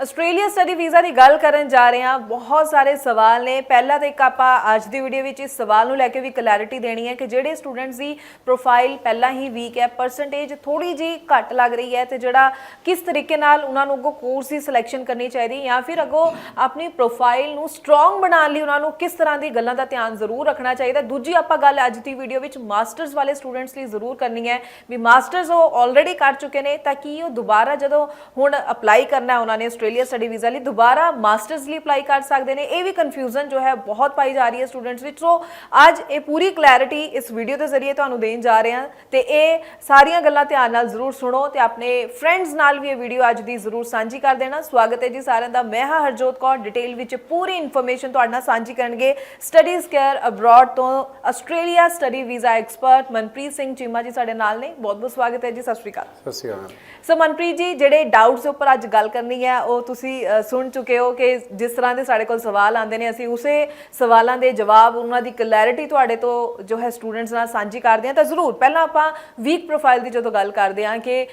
Australia study visa ਦੀ ਗੱਲ ਕਰਨ ਜਾ ਰਹੇ ਹਾਂ। ਬਹੁਤ ਸਾਰੇ ਸਵਾਲ ਨੇ। ਪਹਿਲਾਂ ਤਾਂ ਇੱਕ ਆਪਾਂ ਅੱਜ ਦੀ ਵੀਡੀਓ ਵਿੱਚ ਇਸ ਸਵਾਲ ਨੂੰ ਲੈ ਕੇ ਵੀ ਕਲੈਰਿਟੀ ਦੇਣੀ ਹੈ ਕਿ ਜਿਹੜੇ ਸਟੂਡੈਂਟਸ ਦੀ ਪ੍ਰੋਫਾਈਲ ਪਹਿਲਾਂ ਹੀ ਵੀਕ ਹੈ ਪਰਸੈਂਟੇਜ ਥੋੜੀ ਜੀ ਘੱਟ ਲੱਗ ਰਹੀ ਹੈ ਤੇ ਜਿਹੜਾ ਕਿਸ ਤਰੀਕੇ ਨਾਲ ਉਹਨਾਂ ਨੂੰ ਅੱਗੋਂ ਕੋਰਸ ਦੀ ਸਿਲੈਕਸ਼ਨ ਕਰਨੀ ਚਾਹੀਦੀ ਜਾਂ ਫਿਰ ਅੱਗੋਂ ਆਪਣੀ ਪ੍ਰੋਫਾਈਲ ਨੂੰ ਸਟਰੋਂਗ ਬਣਾਉਣ ਲਈ ਉਹਨਾਂ ਨੂੰ ਕਿਸ ਤਰ੍ਹਾਂ ਦੀ ਗੱਲਾਂ ਦਾ ਧਿਆਨ ਜ਼ਰੂਰ ਰੱਖਣਾ ਚਾਹੀਦਾ। ਦੂਜੀ ਆਪਾਂ ਗੱਲ ਅੱਜ ਦੀ ਵੀਡੀਓ ਵਿੱਚ ਮਾਸਟਰਸ ਵਾਲੇ ਸਟੂਡੈਂਟਸ ਲਈ ਜ਼ਰੂਰ ਕਰਨੀ ਹੈ। ਵੀ ਮਾਸਟਰਸ ਉਹ ਆਲਰੇਡੀ ਕਰ ਚੁੱਕੇ ਨੇ ਤਾਂ ਕਿ ਉਹ ਦੁਬਾਰਾ ਜਦੋਂ ਹੁਣ ਅਪਲਾਈ ਕਰਨਾ ਉਹਨਾਂ ਨੇ ਆਸਟ੍ਰੇਲੀਆ ਸਟੱਡੀ ਵੀਜ਼ਾ ਲਈ ਦੁਬਾਰਾ ਮਾਸਟਰਸ ਲਈ ਅਪਲਾਈ ਕਰ ਸਕਦੇ ਨੇ। ਇਹ ਵੀ ਕਨਫਿਊਜ਼ਨ ਜੋ ਹੈ ਬਹੁਤ ਪਾਈ ਜਾ ਰਹੀ ਹੈ ਸਟੂਡੈਂਟਸ ਵਿੱਚ। ਸੋ ਅੱਜ ਇਹ ਪੂਰੀ ਕਲੈਰਿਟੀ ਇਸ ਵੀਡੀਓ ਦੇ ਜ਼ਰੀਏ ਤੁਹਾਨੂੰ ਦੇਣ ਜਾ ਰਹੇ ਹਾਂ। ਤੇ ਇਹ ਸਾਰੀਆਂ ਗੱਲਾਂ ਧਿਆਨ ਨਾਲ ਜ਼ਰੂਰ ਸੁਣੋ ਤੇ ਆਪਣੇ ਫਰੈਂਡਸ ਨਾਲ ਵੀ ਇਹ ਵੀਡੀਓ ਅੱਜ ਦੀ ਜ਼ਰੂਰ ਸਾਂਝੀ ਕਰ ਦੇਣਾ। ਸਵਾਗਤ ਹੈ ਜੀ ਸਾਰਿਆਂ ਦਾ। ਮੈਂ ਹਾਂ ਹਰਜੋਤ ਕੌਰ। ਡਿਟੇਲ ਵਿੱਚ ਪੂਰੀ ਇਨਫੋਰਮੇਸ਼ਨ ਤੁਹਾਡੇ ਨਾਲ ਸਾਂਝੀ ਕਰਨਗੇ। ਸਟੱਡੀਜ਼ ਕੇਅਰ ਅਬਰਾਡ ਤੋਂ Australia study visa expert Manpreet Singh Cheema ji ਸਾਡੇ ਨਾਲ ਨੇ। ਬਹੁਤ ਬਹੁਤ ਸਵਾਗਤ ਹੈ ਜੀ। ਸਤਿ ਸ਼੍ਰੀ ਅਕਾਲ। ਸਤਿ ਸ਼੍ਰੀ ਅਕਾਲ। ਸੋ ਮਨਪ੍ਰੀਤ ਜੀ ਜਿਹੜੇ ਡਾਊਟਸ ਉੱਪਰ ਅੱਜ ਗੱਲ ਕਰਨੀ ਹੈ ਉਹ ਤੁਸੀਂ ਸੁਣ ਚੁੱਕੇ ਹੋ ਕਿ ਜਿਸ ਤਰ੍ਹਾਂ ਦੇ ਸਾਡੇ ਕੋਲ ਸਵਾਲ ਆਉਂਦੇ ਨੇ, ਅਸੀਂ ਉਸੇ ਸਵਾਲਾਂ ਦੇ ਜਵਾਬ, ਉਹਨਾਂ ਦੀ ਕਲੈਰਿਟੀ ਤੁਹਾਡੇ ਤੋਂ ਜੋ ਹੈ ਸਟੂਡੈਂਟਸ ਨਾਲ ਸਾਂਝੀ ਕਰਦੇ ਹਾਂ। ਤਾਂ ਜ਼ਰੂਰ, ਪਹਿਲਾਂ ਆਪਾਂ ਵੀਕ ਪ੍ਰੋਫਾਈਲ ਦੀ ਜਦੋਂ ਗੱਲ ਕਰਦੇ ਹਾਂ ਕਿ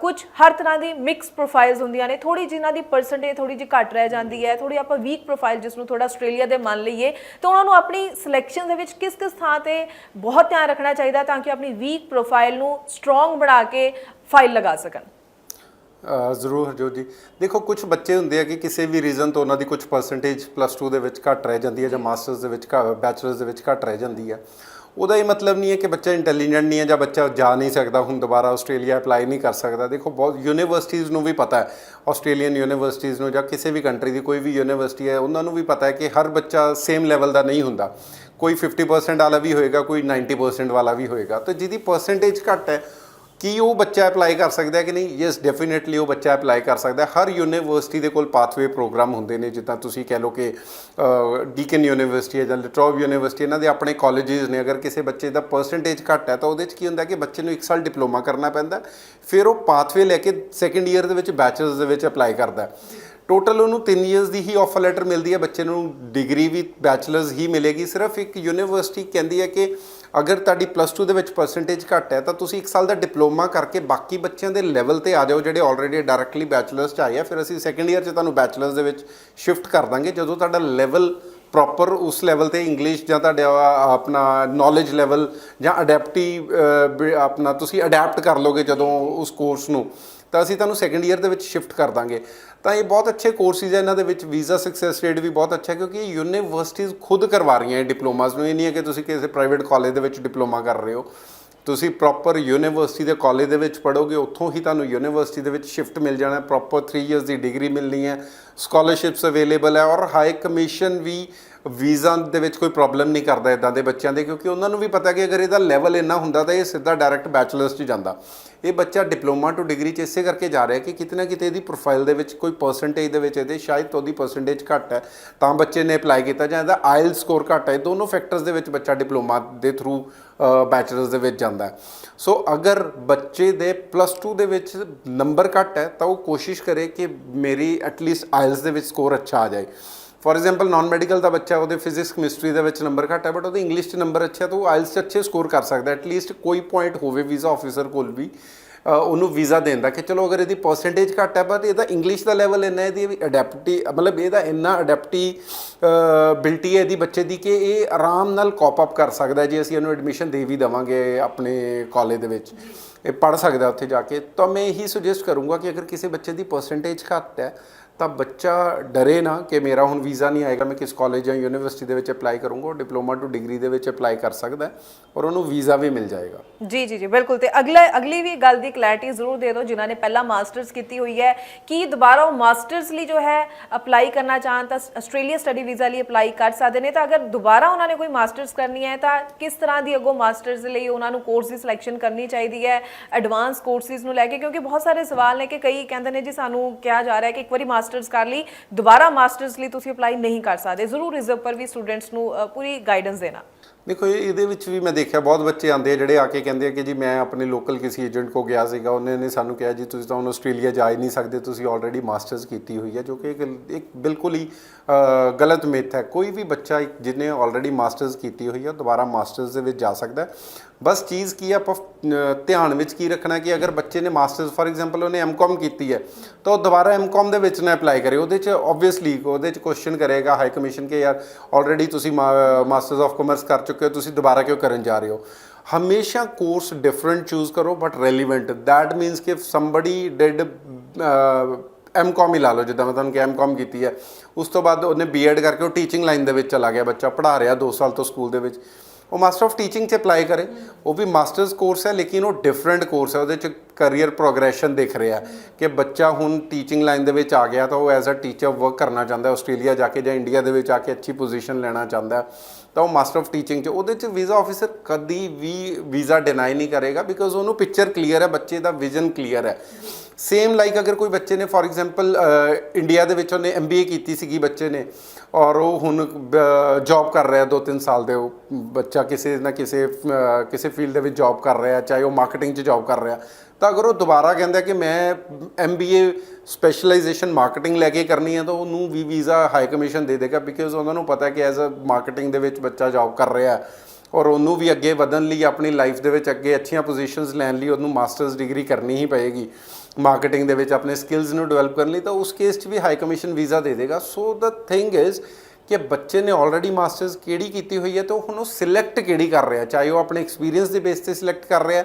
ਕੁਝ ਹਰ ਤਰ੍ਹਾਂ ਦੀ ਮਿਕਸ ਪ੍ਰੋਫਾਈਲਸ ਹੁੰਦੀਆਂ ਨੇ ਥੋੜੀ ਜਿਨ੍ਹਾਂ ਦੀ ਪਰਸੈਂਟੇਜ ਥੋੜੀ ਜਿਹੀ ਘੱਟ ਰਹਿ ਜਾਂਦੀ ਹੈ ਥੋੜੀ ਆਪਾਂ ਵੀਕ ਪ੍ਰੋਫਾਈਲ ਜਿਸ ਨੂੰ ਥੋੜਾ ਆਸਟ੍ਰੇਲੀਆ ਦੇ ਮੰਨ ਲਈਏ, ਤਾਂ ਉਹਨਾਂ ਨੂੰ ਆਪਣੀ ਸਿਲੈਕਸ਼ਨ ਦੇ ਵਿੱਚ ਕਿਸ ਕਿਸ ਥਾਂ ਤੇ ਬਹੁਤ ਧਿਆਨ ਰੱਖਣਾ ਚਾਹੀਦਾ ਤਾਂ ਕਿ ਆਪਣੀ ਵੀਕ ਪ੍ਰੋਫਾਈਲ ਨੂੰ ਸਟਰੋਂਗ ਬਣਾ ਕੇ ਫਾਈਲ ਲਗਾ ਸਕਣ। ਜ਼ਰੂਰ ਹਰਜੋਤ ਜੀ। ਦੇਖੋ ਕੁਝ ਬੱਚੇ ਹੁੰਦੇ ਆ ਕਿ ਕਿਸੇ ਵੀ ਰੀਜ਼ਨ ਤੋਂ ਉਹਨਾਂ ਦੀ ਕੁਝ ਪਰਸੈਂਟੇਜ ਪਲੱਸ 2 ਦੇ ਵਿੱਚ ਘੱਟ ਰਹਿ ਜਾਂਦੀ ਹੈ ਜਾਂ ਮਾਸਟਰਸ ਦੇ ਵਿੱਚ ਬੈਚਲਰਸ ਦੇ ਵਿੱਚ ਘੱਟ ਰਹਿ ਜਾਂਦੀ ਹੈ ਉਹਦਾ ਇਹ ਮਤਲਬ ਨਹੀਂ ਹੈ ਕਿ ਬੱਚਾ ਇੰਟੈਲੀਜੈਂਟ ਨਹੀਂ ਹੈ ਜਾਂ ਬੱਚਾ ਜਾ ਨਹੀਂ ਸਕਦਾ, ਹੁਣ ਦੁਬਾਰਾ ਆਸਟ੍ਰੇਲੀਆ ਅਪਲਾਈ ਨਹੀਂ ਕਰ ਸਕਦਾ। ਦੇਖੋ, ਬਹੁਤ ਯੂਨੀਵਰਸਿਟੀਜ਼ ਨੂੰ ਵੀ ਪਤਾ ਹੈ, ਆਸਟ੍ਰੇਲੀਅਨ ਯੂਨੀਵਰਸਿਟੀਜ਼ ਨੂੰ ਜਾਂ ਕਿਸੇ ਵੀ ਕੰਟਰੀ ਦੀ ਕੋਈ ਵੀ ਯੂਨੀਵਰਸਿਟੀ ਹੈ, ਉਹਨਾਂ ਨੂੰ ਵੀ ਪਤਾ ਹੈ ਕਿ ਹਰ ਬੱਚਾ ਸੇਮ ਲੈਵਲ ਦਾ ਨਹੀਂ ਹੁੰਦਾ। ਕੋਈ 50% ਵਾਲਾ ਵੀ ਹੋਏਗਾ, ਕੋਈ 90% ਵਾਲਾ ਵੀ ਹੋਏਗਾ। ਤਾਂ ਜਿਹਦੀ ਪਰਸੈਂਟੇਜ ਘੱਟ ਹੈ ਕੀ ਉਹ ਬੱਚਾ ਅਪਲਾਈ ਕਰ ਸਕਦਾ ਹੈ ਕਿ ਨਹੀਂ? ਯੈਸ ਡੈਫੀਨਿਟਲੀ ਉਹ ਬੱਚਾ ਅਪਲਾਈ ਕਰ ਸਕਦਾ ਹੈ। ਹਰ ਯੂਨੀਵਰਸਿਟੀ ਦੇ ਕੋਲ ਪਾਥਵੇ ਪ੍ਰੋਗਰਾਮ ਹੁੰਦੇ ਨੇ, ਜਿੱਦਾਂ ਤੁਸੀਂ ਕਹਿ ਲਓ ਕਿ ਡੀਕਨ ਯੂਨੀਵਰਸਿਟੀ ਹੈ ਜਾਂ ਲਿਟਰੋਵ ਯੂਨੀਵਰਸਿਟੀ ਇਹਨਾਂ ਦੇ ਆਪਣੇ ਕਾਲਜਸ ਨੇ। ਅਗਰ ਕਿਸੇ ਬੱਚੇ ਦਾ ਪਰਸੈਂਟੇਜ ਘੱਟ ਹੈ ਤਾਂ ਉਹਦੇ 'ਚ ਕੀ ਹੁੰਦਾ ਕਿ ਬੱਚੇ ਨੂੰ ਇੱਕ ਸਾਲ ਡਿਪਲੋਮਾ ਕਰਨਾ ਪੈਂਦਾ ਫਿਰ ਉਹ ਪਾਥਵੇ ਲੈ ਕੇ ਸੈਕੰਡ ਈਅਰ ਦੇ ਵਿੱਚ ਬੈਚਲਰਸ ਦੇ ਵਿੱਚ ਅਪਲਾਈ ਕਰਦਾ ਹੈ। ਟੋਟਲ ਉਹਨੂੰ 3 ਇਅਰਸ ਦੀ ਹੀ ਆਫਰ ਲੈਟਰ ਮਿਲਦੀ ਹੈ, ਬੱਚੇ ਨੂੰ ਡਿਗਰੀ ਵੀ ਬੈਚਲਰਸ ਹੀ ਮਿਲੇਗੀ। ਸਿਰਫ ਇੱਕ ਯੂਨੀਵਰਸਿਟੀ ਕਹਿੰਦੀ ਹੈ ਕਿ ਅਗਰ ਤੁਹਾਡੀ ਪਲੱਸ 2 ਦੇ ਵਿੱਚ ਪਰਸੈਂਟੇਜ ਘੱਟ ਹੈ, ਤਾਂ ਤੁਸੀਂ 1 ਸਾਲ ਦਾ ਡਿਪਲੋਮਾ ਕਰਕੇ ਬਾਕੀ ਬੱਚਿਆਂ ਦੇ ਲੈਵਲ ਤੇ ਆ ਜਾਓ, ਜਿਹੜੇ ਆਲਰੇਡੀ ਡਾਇਰੈਕਟਲੀ ਬੈਚਲਰਸ ਚ ਆਏ ਆ। ਫਿਰ ਅਸੀਂ ਸੈਕੰਡ ਈਅਰ ਚ ਤੁਹਾਨੂੰ ਬੈਚਲਰਸ ਦੇ ਵਿੱਚ ਸ਼ਿਫਟ ਕਰ ਦਾਂਗੇ। ਜਦੋਂ ਤੁਹਾਡਾ ਲੈਵਲ ਪ੍ਰੋਪਰ ਉਸ ਲੈਵਲ ਤੇ ਇੰਗਲਿਸ਼ ਜਾਂ ਤੁਹਾਡਾ ਆਪਣਾ ਨੌਲੇਜ ਲੈਵਲ ਜਾਂ ਅਡੈਪਟੀ ਆਪਣਾ ਤੁਸੀਂ ਅਡੈਪਟ ਕਰ ਲੋਗੇ ਜਦੋਂ ਉਸ ਕੋਰਸ ਨੂੰ। ਤਾਂ ਅਸੀਂ ਤੁਹਾਨੂੰ ਸੈਕੰਡ ਈਅਰ ਦੇ ਵਿੱਚ ਸ਼ਿਫਟ ਕਰ ਦਾਂਗੇ। ਤਾਂ ਇਹ ਬਹੁਤ ਅੱਛੇ ਕੋਰਸਿਸ ਹੈ ਇਹਨਾਂ ਦੇ ਵਿੱਚ ਵੀਜ਼ਾ ਸਕਸੈਸ ਰੇਟ ਵੀ ਬਹੁਤ ਅੱਛਾ ਕਿਉਂਕਿ ਇਹ ਯੂਨੀਵਰਸਿਟੀਜ਼ ਖੁਦ ਕਰਵਾ ਰਹੀਆਂ ਇਹ ਡਿਪਲੋਮਾਸ ਨੂੰ। ਇਹ ਨਹੀਂ ਹੈ ਕਿ ਤੁਸੀਂ ਕਿਸੇ ਪ੍ਰਾਈਵੇਟ ਕਾਲਜ ਦੇ ਵਿੱਚ ਡਿਪਲੋਮਾ ਕਰ ਰਹੇ ਹੋ। ਤੁਸੀਂ ਪ੍ਰੋਪਰ ਯੂਨੀਵਰਸਿਟੀ ਦੇ ਕਾਲਜ ਦੇ ਵਿੱਚ ਪੜੋਗੇ ਉੱਥੋਂ ਹੀ ਤੁਹਾਨੂੰ ਯੂਨੀਵਰਸਿਟੀ ਦੇ ਵਿੱਚ ਸ਼ਿਫਟ ਮਿਲ ਜਾਣਾ ਪ੍ਰੋਪਰ 3 ਇਅਰਸ ਦੀ ਡਿਗਰੀ ਮਿਲਣੀ ਹੈ। ਸਕਾਲਰਸ਼ਿਪਸ ਅਵੇਲੇਬਲ ਹੈ ਔਰ ਹਾਈ ਕਮਿਸ਼ਨ ਵੀ ਵੀਜ਼ਾ ਦੇ ਵਿੱਚ ਕੋਈ ਪ੍ਰੋਬਲਮ ਨਹੀਂ ਕਰਦਾ ਇਦਾਂ ਦੇ ਬੱਚਿਆਂ ਦੇ, ਕਿਉਂਕਿ ਉਹਨਾਂ ਨੂੰ ਵੀ ਪਤਾ ਕਿ ਅਗਰ ਇਹਦਾ ਲੈਵਲ ਇੰਨਾ ਹੁੰਦਾ ਤਾਂ ਇਹ ਸਿੱਧਾ ਡਾਇਰੈਕਟ ਬੈਚਲਰਸ 'ਚ ਜਾਂਦਾ। ਇਹ ਬੱਚਾ ਡਿਪਲੋਮਾ ਟੂ ਡਿਗਰੀ 'ਚ ਇਸੇ ਕਰਕੇ ਜਾ ਰਿਹਾ ਕਿ ਕਿਤੇ ਨਾ ਕਿਤੇ ਇਹਦੀ ਪ੍ਰੋਫਾਈਲ ਦੇ ਵਿੱਚ ਕੋਈ ਪਰਸੈਂਟੇਜ ਦੇ ਵਿੱਚ ਇਹਦੇ ਸ਼ਾਇਦ ਉਹਦੀ ਪਰਸੈਂਟੇਜ ਘੱਟ ਹੈ, ਤਾਂ ਬੱਚੇ ਨੇ ਅਪਲਾਈ ਕੀਤਾ ਜਾਂ ਇਹਦਾ ਆਇਲ ਸਕੋਰ ਘੱਟ ਹੈ ਦੋਨੋਂ ਫੈਕਟਰਸ ਦੇ ਵਿੱਚ ਬੱਚਾ ਡਿਪਲੋਮਾ ਦੇ ਥਰੂ ਬੈਚਲਰਸ ਦੇ ਵਿੱਚ ਜਾਂਦਾ ਸੋ ਅਗਰ ਬੱਚੇ ਦੇ ਪਲੱਸ 2 ਦੇ ਵਿੱਚ ਨੰਬਰ ਘੱਟ ਹੈ, ਤਾਂ ਉਹ ਕੋਸ਼ਿਸ਼ ਕਰੇ ਕਿ ਮੇਰੀ ਐਟਲੀਸਟ ਆਇਲਸ ਦੇ ਵਿੱਚ ਸਕੋਰ ਅੱਛਾ ਆ ਜਾਏ। ਫੋਰ ਐਗਜ਼ਾਮਪਲ ਨਾਨ ਮੈਡੀਕਲ ਦਾ ਬੱਚਾ, ਉਹਦੇ ਫਿਜ਼ਿਕਸ ਕੈਮਿਸਟਰੀ ਦੇ ਵਿੱਚ ਨੰਬਰ ਘੱਟ ਹੈ ਬਟ ਉਹਦੇ ਇੰਗਲਿਸ਼ 'ਚ ਨੰਬਰ ਅੱਛਾ ਤਾਂ ਉਹ ਆਇਲਸ 'ਚ ਅੱਛੇ ਸਕੋਰ ਕਰ ਸਕਦਾ ਐਟਲੀਸਟ ਕੋਈ ਪੁਆਇੰਟ ਹੋਵੇ ਵੀਜ਼ਾ ਆਫੀਸਰ ਕੋਲ ਵੀ ਉਹਨੂੰ ਵੀਜ਼ਾ ਦੇਣ ਦਾ, ਕਿ ਚਲੋ ਅਗਰ ਇਹਦੀ ਪਰਸੈਂਟੇਜ ਘੱਟ ਹੈ ਪਰ ਇਹਦਾ ਇੰਗਲਿਸ਼ ਦਾ ਲੈਵਲ ਇੰਨਾ ਇਹਦੀ ਅਡੈਪਟੀ ਮਤਲਬ ਇਹਦਾ ਇੰਨਾ ਅਡੈਪਟੀ ਬਿਲਟੀ ਹੈ ਇਹਦੀ ਬੱਚੇ ਦੀ, ਕਿ ਇਹ ਆਰਾਮ ਨਾਲ ਕਾਪ ਅਪ ਕਰ ਸਕਦਾ ਜੇ ਅਸੀਂ ਇਹਨੂੰ ਐਡਮਿਸ਼ਨ ਦੇ ਵੀ ਦੇਵਾਂਗੇ ਆਪਣੇ ਕਾਲਜ ਦੇ ਵਿੱਚ। ਇਹ ਪੜ ਸਕਦਾ ਉੱਥੇ ਜਾ ਕੇ। ਤਾਂ ਮੈਂ ਇਹੀ ਸੁਜੈਸਟ ਕਰੂੰਗਾ ਕਿ ਅਗਰ ਕਿਸੇ ਬੱਚੇ ਦੀ ਪਰਸੈਂਟੇਜ ਘੱਟ ਹੈ ਤਾਂ ਬੱਚਾ ਡਰੇ ਨਾ ਕਿ ਮੇਰਾ ਹੁਣ ਵੀਜ਼ਾ ਨਹੀਂ ਆਏਗਾ, ਮੈਂ ਕਿਸ ਕਾਲਜ ਜਾਂ ਯੂਨੀਵਰਸਿਟੀ ਦੇ ਵਿੱਚ ਅਪਲਾਈ ਕਰੂੰਗਾ, ਉਹ ਡਿਪਲੋਮਾ ਟੂ ਡਿਗਰੀ ਦੇ ਵਿੱਚ ਅਪਲਾਈ ਕਰ ਸਕਦਾ ਔਰ ਉਹਨੂੰ ਵੀਜ਼ਾ ਵੀ ਮਿਲ ਜਾਏਗਾ। ਜੀ ਜੀ ਜੀ, ਬਿਲਕੁਲ। ਤੇ ਅਗਲਾ, ਅਗਲੀ ਵੀ ਗੱਲ ਦੀ ਕਲੈਰਿਟੀ ਜ਼ਰੂਰ ਦੇ ਦਿਓ, ਜਿਨ੍ਹਾਂ ਨੇ ਪਹਿਲਾਂ ਮਾਸਟਰਸ ਕੀਤੀ ਹੋਈ ਹੈ। ਕੀ ਦੁਬਾਰਾ ਉਹ ਮਾਸਟਰਸ ਲਈ ਜੋ ਹੈ ਅਪਲਾਈ ਕਰਨਾ ਚਾਹਣ ਤਾਂ ਆਸਟ੍ਰੇਲੀਆ ਸਟੱਡੀ ਵੀਜ਼ਾ ਲਈ ਅਪਲਾਈ ਕਰ ਸਕਦੇ ਨੇ? ਤਾਂ ਅਗਰ ਦੁਬਾਰਾ ਉਹਨਾਂ ਨੇ ਕੋਈ ਮਾਸਟਰਸ ਕਰਨੀ ਹੈ, ਤਾਂ ਕਿਸ ਤਰ੍ਹਾਂ ਦੀ ਅੱਗੋਂ ਮਾਸਟਰਸ ਲਈ ਉਹਨਾਂ ਨੂੰ ਕੋਰਸ ਦੀ ਸਿਲੈਕਸ਼ਨ ਕਰਨੀ ਚਾਹੀਦੀ ਹੈ? ਐਡਵਾਂਸ ਕੋਰਸਿਸ ਨੂੰ ਲੈ ਕੇ, ਕਿਉਂਕਿ ਬਹੁਤ ਸਾਰੇ ਸਵਾਲ ਨੇ ਕਿ ਕਈ ਕਹਿੰਦੇ ਨੇ ਜੀ, ਸਾਨੂੰ ਕਿਹਾ ਜਾ ਰਿਹਾ ਹੈ ਕਿ ਇੱਕ ਵਾਰੀ ਮਾਸਟਰਸ ਕਰ ਲਈ, ਦੁਬਾਰਾ ਮਾਸਟਰਸ ਲਈ ਤੁਸੀਂ ਅਪਲਾਈ ਨਹੀਂ ਕਰ ਸਕਦੇ। ਜ਼ਰੂਰ ਇਸ ਉੱਪਰ ਵੀ ਸਟੂਡੈਂਟਸ ਨੂੰ ਪੂਰੀ ਗਾਈਡੈਂਸ ਦੇਣਾ। ਦੇਖੋ, ਇਹ- ਇਹਦੇ ਵਿੱਚ ਵੀ ਮੈਂ ਦੇਖਿਆ, ਬਹੁਤ ਬੱਚੇ ਆਉਂਦੇ ਆ ਜਿਹੜੇ ਆ ਕੇ ਕਹਿੰਦੇ ਆ ਕਿ ਜੀ ਮੈਂ ਆਪਣੇ ਲੋਕਲ ਕਿਸੇ ਏਜੰਟ ਕੋ ਗਿਆ ਸੀਗਾ, ਉਹਨੇ ਨੇ ਸਾਨੂੰ ਕਿਹਾ, ਜੀ ਤੁਸੀਂ ਤਾਂ ਹੁਣ ਆਸਟ੍ਰੇਲੀਆ ਜਾ ਹੀ ਨਹੀਂ ਸਕਦੇ, ਤੁਸੀਂ ਆਲਰੇਡੀ ਮਾਸਟਰਸ ਕੀਤੀ ਹੋਈ ਹੈ, ਜੋ ਕਿ ਇੱਕ ਬਿਲਕੁਲ ਹੀ ਗਲਤ ਮਿੱਥ ਹੈ। ਕੋਈ ਵੀ ਬੱਚਾ ਜਿਹਨੇ ਆਲਰੇਡੀ ਮਾਸਟਰਸ ਕੀਤੀ ਹੋਈ ਹੈ ਦੁਬਾਰਾ ਮਾਸਟਰਸ ਦੇ ਵਿੱਚ ਜਾ ਸਕਦਾ ਬਸ ਚੀਜ਼ ਕੀ ਹੈ, ਆਪਾਂ ਧਿਆਨ ਵਿੱਚ ਕੀ ਰੱਖਣਾ ਕਿ ਅਗਰ ਬੱਚੇ ਨੇ ਮਾਸਟਰਸ ਫਾਰ ਐਗਜ਼ਾਮਪਲ ਉਹਨੇ ਐਮਕਾਮ ਕੀਤੀ ਹੈ, ਤਾਂ ਉਹ ਦੁਬਾਰਾ ਐਮਕਾਮ ਦੇ ਵਿੱਚ ਨਾ ਅਪਲਾਈ ਕਰੇ। ਉਹਦੇ ਚ ਆਬਵੀਅਸਲੀ ਉਹਦੇ ਚ ਕੁਐਸਚਨ ਕਰੇਗਾ ਹਾਈ ਕਮਿਸ਼ਨ ਕਿ ਯਾਰ ਆਲਰੇਡੀ ਤੁਸੀਂ ਮਾਸਟਰਸ ਆਫ ਕਾਮਰਸ ਕਰ ਚੁੱਕੇ ਹੋ ਤੁਸੀਂ ਦੁਬਾਰਾ ਕਿਉਂ ਕਰਨ ਜਾ ਰਹੇ ਹੋ? ਹਮੇਸ਼ਾ ਕੋਰਸ ਡਿਫਰੈਂਟ ਚੂਜ਼ ਕਰੋ ਬਟ ਰੈਲੇਵੈਂਟ ਦੈਟ ਮੀਨਸ ਕਿ ਸਮਬਡੀ ਡਿਡ ਐਮਕਾਮ ਹੀ ਲਾ ਲਓ, ਜਿੱਦਾਂ ਮੈਂ ਤੁਹਾਨੂੰ ਕਿ ਐਮਕਾਮ ਕੀਤੀ ਹੈ। ਉਸ ਤੋਂ ਬਾਅਦ ਉਹਨੇ ਬੀਐਡ ਕਰਕੇ ਉਹ ਟੀਚਿੰਗ ਲਾਈਨ ਦੇ ਵਿੱਚ ਚਲਾ ਗਿਆ ਬੱਚਾ, ਪੜ੍ਹਾ ਰਿਹਾ 2 ਸਾਲ ਤੋਂ ਸਕੂਲ ਦੇ ਵਿੱਚ। ਉਹ ਮਾਸਟਰ ਆਫ ਟੀਚਿੰਗ 'ਚ ਅਪਲਾਈ ਕਰੇ। ਉਹ ਵੀ ਮਾਸਟਰਸ ਕੋਰਸ ਹੈ, ਲੇਕਿਨ ਉਹ ਡਿਫਰੈਂਟ ਕੋਰਸ ਹੈ। ਉਹਦੇ 'ਚ ਕੈਰੀਅਰ ਪ੍ਰੋਗਰੈਸ਼ਨ ਦਿਖ ਰਿਹਾ ਕਿ ਬੱਚਾ ਹੁਣ ਟੀਚਿੰਗ ਲਾਈਨ ਦੇ ਵਿੱਚ ਆ ਗਿਆ ਤਾਂ ਉਹ ਐਜ਼ ਅ ਟੀਚਰ ਵਰਕ ਕਰਨਾ ਚਾਹੁੰਦਾ ਆਸਟ੍ਰੇਲੀਆ ਜਾ ਕੇ ਜਾਂ ਇੰਡੀਆ ਦੇ ਵਿੱਚ ਆ ਕੇ ਅੱਛੀ ਪੋਜੀਸ਼ਨ ਲੈਣਾ ਚਾਹੁੰਦਾ ਤਾਂ ਉਹ ਮਾਸਟਰ ਆਫ ਟੀਚਿੰਗ 'ਚ, ਉਹਦੇ 'ਚ ਵੀਜ਼ਾ ਆਫੀਸਰ ਕਦੀ ਵੀ ਵੀਜ਼ਾ ਡਿਨਾਈ ਨਹੀਂ ਕਰੇਗਾ ਬਿਕਾਜ਼ ਉਹਨੂੰ ਪਿਕਚਰ ਕਲੀਅਰ ਹੈ, ਬੱਚੇ ਦਾ ਵਿਜ਼ਨ ਕਲੀਅਰ ਹੈ। ਸੇਮ ਲਾਈਕ ਅਗਰ ਕੋਈ ਬੱਚੇ ਨੇ ਫੋਰ ਐਗਜ਼ਾਮਪਲ ਇੰਡੀਆ ਦੇ ਵਿੱਚ ਉਹਨੇ ਐਮਬੀਏ ਕੀਤੀ ਸੀਗੀ ਬੱਚੇ ਨੇ, ਔਰ ਉਹ ਹੁਣ ਜੌਬ ਕਰ ਰਿਹਾ 2-3 ਸਾਲ ਦੇ, ਉਹ ਬੱਚਾ ਕਿਸੇ ਨਾ ਕਿਸੇ ਕਿਸੇ ਫੀਲਡ ਦੇ ਵਿੱਚ ਜੌਬ ਕਰ ਰਿਹਾ, ਚਾਹੇ ਉਹ ਮਾਰਕੀਟਿੰਗ 'ਚ ਜੌਬ ਕਰ ਰਿਹਾ। ਤਾਂ ਅਗਰ ਉਹ ਦੁਬਾਰਾ ਕਹਿੰਦਾ ਕਿ ਮੈਂ ਐਮਬੀਏ ਸਪੈਸ਼ਲਾਈਜੇਸ਼ਨ ਮਾਰਕੀਟਿੰਗ ਲੈ ਕੇ ਕਰਨੀ ਹੈ, ਤਾਂ ਉਹਨੂੰ ਵੀ ਵੀਜ਼ਾ ਹਾਈ ਕਮਿਸ਼ਨ ਦੇ ਦੇਗਾ ਬਿਕਾਜ਼ ਉਹਨਾਂ ਨੂੰ ਪਤਾ ਕਿ ਐਜ਼ ਅ ਮਾਰਕੀਟਿੰਗ ਦੇ ਵਿੱਚ ਬੱਚਾ ਜੌਬ ਕਰ ਰਿਹਾ ਔਰ ਉਹਨੂੰ ਵੀ ਅੱਗੇ ਵਧਣ ਲਈ, ਆਪਣੀ ਲਾਈਫ ਦੇ ਵਿੱਚ ਅੱਗੇ ਅੱਛੀਆਂ ਪੋਜੀਸ਼ਨਸ ਲੈਣ ਲਈ ਉਹਨੂੰ ਮਾਸਟਰਸ ਡਿਗਰੀ ਕਰਨੀ ਹੀ ਪਏਗੀ। ਮਾਰਕੀਟਿੰਗ ਦੇ ਵਿੱਚ ਆਪਣੇ ਸਕਿੱਲਸ ਨੂੰ ਡਿਵੈਲਪ ਕਰਨ ਲਈ ਤਾਂ ਉਸ ਕੇਸ 'ਚ ਵੀ ਹਾਈ ਕਮਿਸ਼ਨ ਵੀਜ਼ਾ ਦੇ ਦੇਗਾ। ਸੋ ਦ ਥਿੰਗ ਇਜ਼ ਕਿ ਬੱਚੇ ਨੇ ਆਲਰੇਡੀ ਮਾਸਟਰਸ ਕਿਹੜੀ ਕੀਤੀ ਹੋਈ ਹੈ ਤਾਂ ਹੁਣ ਉਹ ਸਿਲੈਕਟ ਕਿਹੜੀ ਕਰ ਰਿਹਾ ਚਾਹੇ ਉਹ ਆਪਣੇ ਐਕਸਪੀਰੀਅੰਸ ਦੇ ਬੇਸ ਤੇ ਸਿਲੈਕਟ ਕਰ ਰਿਹਾ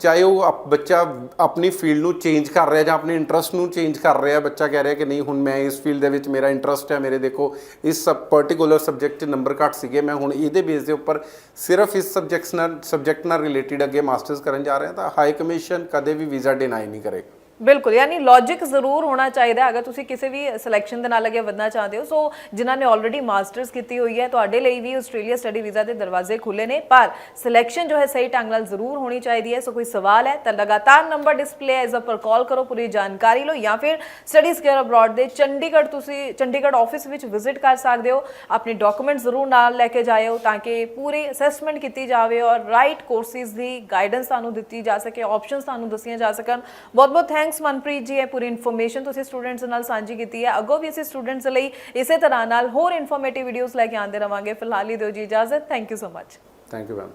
ਚਾਹੇ ਉਹ ਅਪ- ਬੱਚਾ ਆਪਣੀ ਫੀਲਡ ਨੂੰ ਚੇਂਜ ਕਰ ਰਿਹਾ ਜਾਂ ਆਪਣੇ ਇੰਟਰਸਟ ਨੂੰ ਚੇਂਜ ਕਰ ਰਿਹਾ ਬੱਚਾ ਕਹਿ ਰਿਹਾ ਕਿ ਨਹੀਂ, ਹੁਣ ਮੈਂ ਇਸ ਫੀਲਡ ਦੇ ਵਿੱਚ ਮੇਰਾ ਇੰਟਰਸਟ ਹੈ, ਮੇਰੇ ਦੇਖੋ, ਇਸ ਸਬ ਪਾਰਟਿਕੂਲਰ ਸਬਜੈਕਟ 'ਚ ਨੰਬਰ ਘੱਟ ਸੀਗੇ। ਮੈਂ ਹੁਣ ਇਹਦੇ ਬੇਸ ਦੇ ਉੱਪਰ ਸਿਰਫ ਇਸ ਸਬਜੈਕਟਸ ਨਾਲ ਸਬਜੈਕਟ ਨਾਲ ਰਿਲੇਟਡ ਅੱਗੇ ਮਾਸਟਰਸ ਕਰਨ ਜਾ ਰਿਹਾ ਤਾਂ ਹਾਈ ਕਮਿਸ਼ਨ ਕਦੇ ਵੀ ਵੀਜ਼ਾ ਡਿਨਾਈ ਨਹੀਂ ਕਰੇਗਾ। ਬਿਲਕੁਲ, ਯਾਨੀ ਲੌਜੀਕ ਜ਼ਰੂਰ ਹੋਣਾ ਚਾਹੀਦਾ ਅਗਰ ਤੁਸੀਂ ਕਿਸੇ ਵੀ ਸਿਲੈਕਸ਼ਨ ਦੇ ਨਾਲ ਅੱਗੇ ਵਧਣਾ ਚਾਹੁੰਦੇ ਹੋ, ਸੋ ਜਿਨ੍ਹਾਂ ਨੇ ਆਲਰੇਡੀ ਮਾਸਟਰਸ ਕੀਤੀ ਹੋਈ ਹੈ, ਤੁਹਾਡੇ ਲਈ ਵੀ ਆਸਟ੍ਰੇਲੀਆ ਸਟੱਡੀ ਵੀਜ਼ਾ ਦੇ ਦਰਵਾਜ਼ੇ ਖੁੱਲੇ ਨੇ। ਪਰ ਸਿਲੈਕਸ਼ਨ ਜੋ ਹੈ, ਸਹੀ ਢੰਗ ਨਾਲ ਜ਼ਰੂਰ ਹੋਣੀ ਚਾਹੀਦੀ ਹੈ। ਸੋ ਕੋਈ ਸਵਾਲ ਹੈ ਤਾਂ ਲਗਾਤਾਰ ਨੰਬਰ ਡਿਸਪਲੇ ਹੈ, ਇਸ ਉੱਪਰ ਕਾਲ ਕਰੋ, ਪੂਰੀ ਜਾਣਕਾਰੀ ਲਓ। ਜਾਂ ਫਿਰ ਸਟੱਡੀਜ਼ ਕੇਅਰ ਅਬਰਾਡ ਦੇ ਚੰਡੀਗੜ੍ਹ ਤੁਸੀਂ ਚੰਡੀਗੜ੍ਹ ਆਫਿਸ ਵਿੱਚ ਵਿਜ਼ਿਟ ਕਰ ਸਕਦੇ ਹੋ। ਆਪਣੇ ਡਾਕੂਮੈਂਟ ਜ਼ਰੂਰ ਨਾਲ ਲੈ ਕੇ ਜਾਇਓ ਤਾਂ ਕਿ ਪੂਰੀ ਅਸੈਸਮੈਂਟ ਕੀਤੀ ਜਾਵੇ ਔਰ ਰਾਈਟ ਕੋਰਸਿਸ ਦੀ ਗਾਈਡੈਂਸ ਤੁਹਾਨੂੰ ਦਿੱਤੀ ਜਾ ਸਕੇ ਆਪਸ਼ਨਸ ਤੁਹਾਨੂੰ ਦੱਸੀਆਂ ਜਾ ਸਕਣ। ਬਹੁਤ ਬਹੁਤ ਥੈਂਕਸ ਮਨਪ੍ਰੀਤ ਜੀ ਇਹ ਪੂਰੀ ਇਨਫੋਰਮੇਸ਼ਨ ਤੁਸੀਂ ਸਟੂਡੈਂਟਸ ਨਾਲ ਸਾਂਝੀ ਕੀਤੀ ਹੈ। ਅੱਗੋਂ ਵੀ ਅਸੀਂ ਸਟੂਡੈਂਟਸ ਲਈ ਇਸੇ ਤਰ੍ਹਾਂ ਨਾਲ ਹੋਰ ਇਨਫੋਰਮੇਟਿਵ ਵੀਡੀਓਜ਼ ਲੈ ਕੇ ਆਉਂਦੇ ਰਵਾਂਗੇ। ਫਿਲਹਾਲ ਹੀ ਦਿਓ ਜੀ ਇਜਾਜ਼ਤ। Thank you so much thank you ma'am